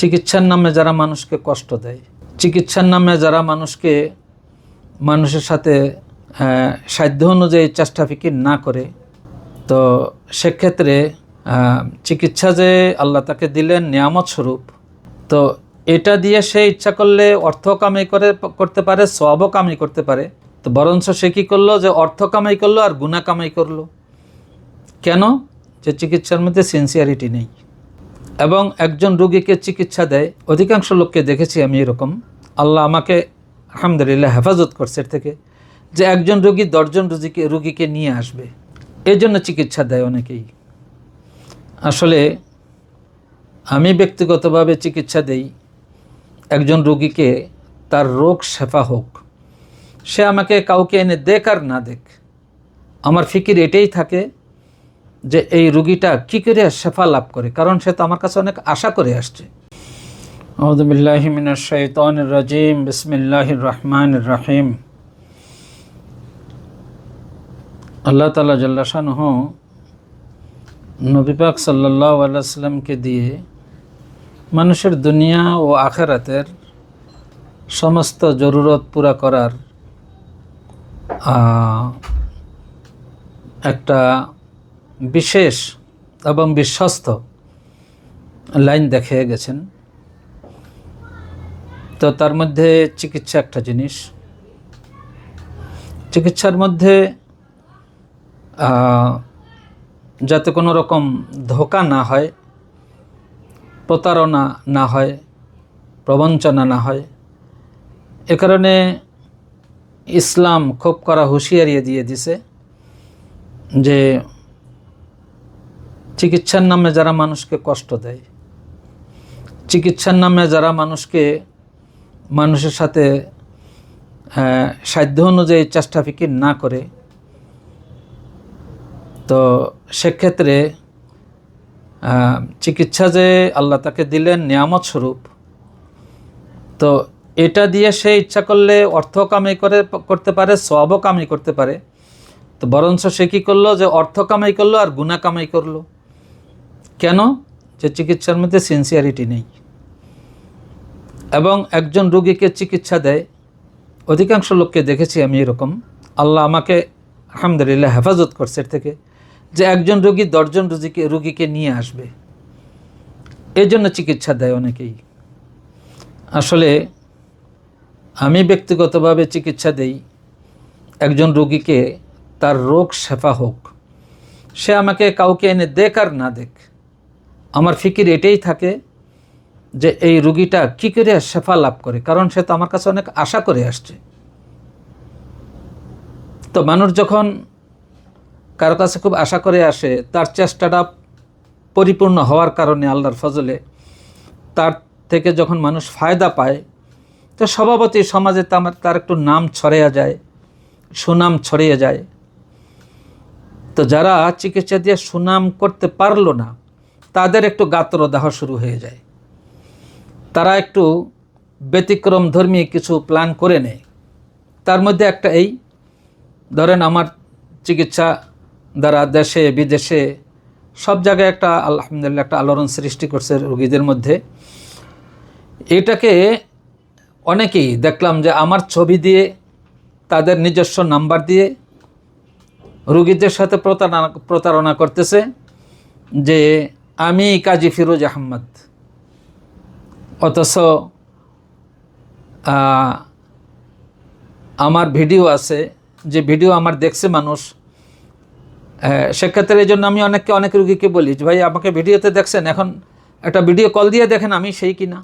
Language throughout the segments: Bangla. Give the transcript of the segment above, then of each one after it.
চিকিৎসার নামে যারা মানুষকে কষ্ট দেয়, চিকিৎসার নামে যারা মানুষকে মানুষের সাথে সাধ্য অনুযায়ী চেষ্টা ফিকির না করে, তো সেক্ষেত্রে চিকিৎসা যে আল্লাহ তাকে দিলেন নিয়ামত স্বরূপ, তো এটা দিয়ে সে ইচ্ছা করলে অর্থ কামাই করে, করতে পারে সবও কামাই করতে পারে, তো বরঞ্চ সে কী করল যে অর্থ কামাই করল আর গুণা কামাই করল। কেন? যে চিকিৎসার মধ্যে সিনসিয়ারিটি নেই। এবং একজন রুগীকে চিকিৎসা দেয়। অধিকাংশ লোককে দেখেছি আমি এরকম। আল্লাহ আমাকে, আলহামদুলিল্লাহ, হেফাজত করছে এর থেকে যে একজন রুগী দশজন রুগীকে রুগীকে নিয়ে আসবে। এই জন্য চিকিৎসা দেয় অনেকেই। আসলে আমি ব্যক্তিগতভাবে চিকিৎসা দেই। একজন রুগীকে তার রোগ শেফা হোক, সে আমাকে কাউকে এনে দেখ আর না দেখ, আমার ফিকির এটাই থাকে যে এই রুগীটা কী করে শেফা লাভ করে? কারণ সে তো আমার কাছে অনেক আশা করে আসছে। রাজিম, বিসমিল্লাহির রহমানির রহিম। আল্লাহ তালা জাল্লাশানহ নবী পাক সাল্লাহ আল্লাহামকে দিয়ে মানুষের দুনিয়া ও আখেরাতের সমস্ত জরুরত পুরা করার একটা বিশেষ এবং বিশ্বস্ত লাইন দেখে গেছেন। তো তার মধ্যে চিকিৎসা একটা জিনিস। চিকিৎসার মধ্যে যাতে কোনো রকম ধোকা না হয়, প্রতারণা না হয়, প্রবঞ্চনা না হয়, এ কারণে ইসলাম খুব করা হুঁশিয়ারিয়ে দিয়ে দিছে যে চিকিৎসার নামে যারা মানুষকে কষ্ট দেয়, চিকিৎসার নামে যারা মানুষকে মানুষের সাথে সাধ্য অনুযায়ী চেষ্টা ফিকির না করে, তো সেক্ষেত্রে চিকিৎসা যে আল্লাহ তাকে দিলেন নিয়ামত স্বরূপ, তো এটা দিয়ে সে ইচ্ছা করলে অর্থ কামাই করে, করতে পারে সবও কামাই করতে পারে, তো বরঞ্চ সে কী করল যে অর্থ কামাই করল আর গুণা কামাই করল। কেন? যে চিকিৎসার মধ্যে সিনসিয়ারিটি নেই। এবং একজন রুগীকে চিকিৎসা দেয়, অধিকাংশ লোককে দেখেছি আমি এরকম। আল্লাহ আমাকে, আলহামদুলিল্লাহ, হেফাজত করছে এর থেকে যে একজন রুগী দশজন রুগীকে রুগীকে নিয়ে আসবে। এই জন্য চিকিৎসা দেয় অনেকেই। আসলে আমি ব্যক্তিগতভাবে চিকিৎসা দেই, একজন রুগীকে, তার রোগ শেফা হোক। সে আমাকে কাউকে এনে দেখ আর না দেখ। আমার ফিকির এটাই থাকে যে এই রুগীটা কী করে শেফা লাভ করে? কারণ সে তো আমার কাছে অনেক আশা করে আসছে। তো মানুষ যখন কারও কাছে খুব আশা করে আসে, তার চেষ্টাটা পরিপূর্ণ হওয়ার কারণে আল্লাহর ফজলে তার থেকে যখন মানুষ ফায়দা পায়, তো স্বভাবতই সমাজে তার একটু নাম ছড়িয়ে যায়, সুনাম ছড়িয়ে যায়। তো যারা চিকিৎসা দিয়ে সুনাম করতে পারল না তাদের একটু গাত্রদাহ শুরু হয়ে যায়। তারা একটু ব্যতিক্রম ধর্মী কিছু প্ল্যান করে নেয়। তার মধ্যে একটা এই, ধরেন আমার চিকিৎসা দ্বারা দেশে, বিদেশে সব জায়গায় একটা আলহামদুলিল্লাহ একটা আলোড়ন সৃষ্টি করছে রোগীদের মধ্যে। এটাকে অনেকেই দেখলাম যে আমার ছবি দিয়ে তাদের নিজস্ব নাম্বার দিয়ে রুগীদের সাথে প্রতারণা প্রতারণা করতেছে যে আমি কাজী ফিরোজ আহমদ। অথচ আমার ভিডিও আছে, যে ভিডিও আমার দেখছে মানুষ সেক্ষেত্রে এই জন্য আমি অনেককে, অনেক রুগীকে বলি যে, ভাই, আমাকে ভিডিওতে দেখছেন, এখন একটা ভিডিও কল দিয়ে দেখেন আমি সেই কিনা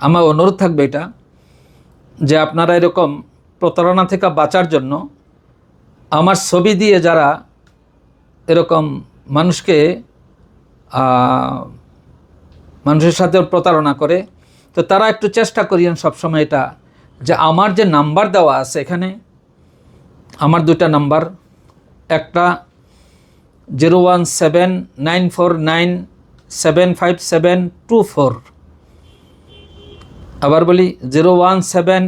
আমার অনুরোধ থাকবে এটা, যে আপনারা এরকম প্রতারণা থেকে বাঁচার জন্য আমার ছবি দিয়ে যারা এরকম মানুষকে মানুষের সাথে প্রতারণা করে। তো তারা একটু চেষ্টা করিয়েন সবসময় এটা, যে আমার যে নাম্বার দেওয়া আছে এখানে, আমার দুটা নাম্বার। একটা zero one seven nine four nine seven five seven two four. আবার বলি, zero one seven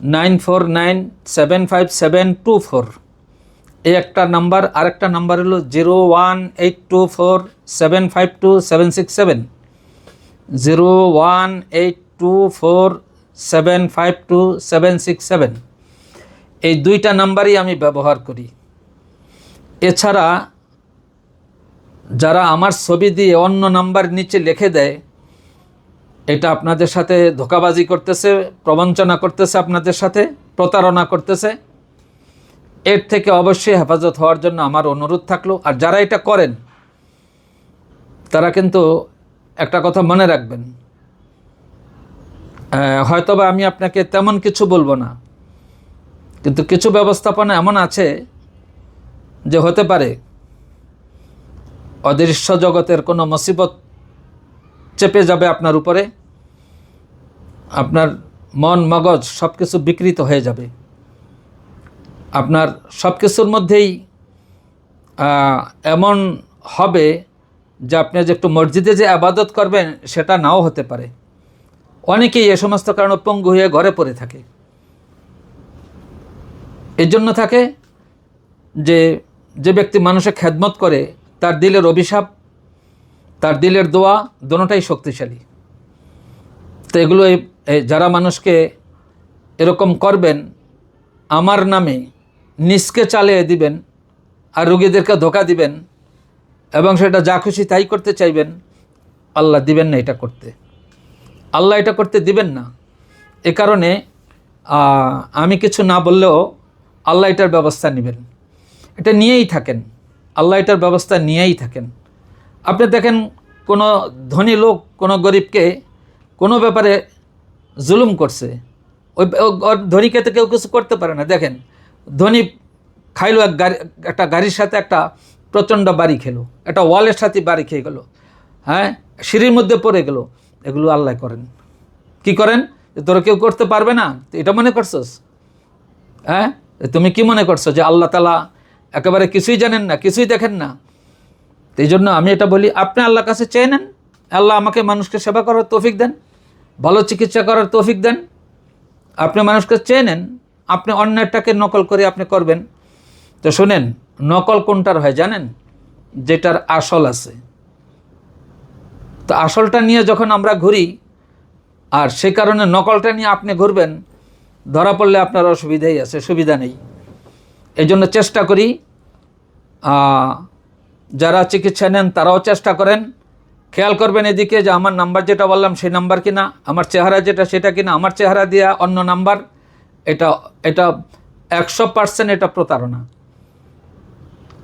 nine four nine seven five seven two four. এই একটা নাম্বার, আরেকটা নাম্বার হলো zero one eight two four seven five two seven six seven zero one eight two four seven five two seven six seven এই দুইটা নাম্বারই আমি ব্যবহার করি। এছাড়া যারা আমার ছবি দিয়ে অন্য নাম্বার নিচে লিখে দেয়, এটা আপনাদের সাথে ধোকাবাজি করতেছে, প্রবঞ্চনা করতেছে আপনাদের সাথে, প্রতারণা করতেছে। এর থেকে অবশ্যই হেফাজত হওয়ার জন্য আমার অনুরোধ থাকল। আর যারা এটা করেন তারা কিন্তু একটা কথা মনে রাখবেন। হয়তোবা আমি আপনাকে তেমন কিছু বলব না, কিন্তু কিছু ব্যবস্থাপনা এমন আছে যে হতে পারে অদৃশ্য জগতের কোনো মুসিবত চেপে যাবে আপনার উপরে, আপনার মন, মগজ সব কিছু বিকৃত হয়ে যাবে। আপনার সব কিছুর মধ্যেই এমন হবে যে আপনি যে একটু মসজিদে যে আবাদত করবেন, সেটা নাও হতে পারে। অনেকেই এ সমস্ত কারণে পঙ্গু হয়ে ঘরে পড়ে থাকে। এর জন্য থাকে যে যে ব্যক্তি মানুষের খেদমত করে, তার দিলের অভিশাপ, তার দিলের দোয়া, দোনোটাই শক্তিশালী। তো এগুলো যারা মানুষকে এরকম করবেন, আমার নামে নিষ্কে চালিয়ে দিবেন, আর রুগীদেরকে ধোকা দিবেন এবং সেটা যা খুশি তাই করতে চাইবেন, আল্লাহ দিবেন না এটা করতে। আল্লাহ এটা করতে দিবেন না। এ কারণে আমি কিছু না বললেও আল্লাহ এটার ব্যবস্থা নেবেন। এটা নিয়েই থাকেন। আল্লাহ এটার ব্যবস্থা নিয়েই থাকেন। আপনি দেখেন, কোনো ধনী লোক, কোনো গরিবকে কোনো ব্যাপারে জুলুম করছে। ওই ধনীকে তো কেউ কিছু করতে পারে না। দেখেন, ধনী খাইলো এক গাড়ি, একটা গাড়ির সাথে একটা প্রচণ্ড বাড়ি খেলো। একটা ওয়ালের সাথে বাড়ি খেয়ে গেলো। হ্যাঁ? সিঁড়ির মধ্যে পড়ে গেল। এগুলো আল্লাহ করেন। কি করেন? তোরা কেউ করতে পারবে না? এটা মনে করছস? হ্যাঁ? তুমি কি মনে করছ যে আল্লাহ তালা একেবারে কিছুই জানেন না, কিছুই দেখেন না? এই জন্য আমি এটা বলি, আপনি আল্লাহর কাছে চেয়ে নেন। আল্লাহ আমাকে মানুষকে সেবা করার তৌফিক দেন, ভালো চিকিৎসা করার তৌফিক দেন। আপনি মানুষকে চেয়ে নেন, আপনি অন্যেরটাকে নকল করে আপনি করবেন। তো শোনেন নকল কোনটার হয় জানেন? যেটার আসল আছে। তো আসলটা নিয়ে যখন আমরা ঘুরি, আর সে কারণে নকলটা নিয়ে আপনি ঘুরবেন, ধরা পড়লে আপনার অসুবিধাই আছে, সুবিধা নেই। এই জন্য চেষ্টা করি যারা চিকিৎসা নেন তারাও চেষ্টা করেন। খেয়াল করবেন এদিকে যে আমার নাম্বার যেটা বললাম সেই নাম্বার কিনা, আমার চেহারা যেটা সেটা কিনা, আমার চেহারা দেওয়া অন্য নাম্বার, এটা এটা একশো পার্সেন্ট এটা প্রতারণা।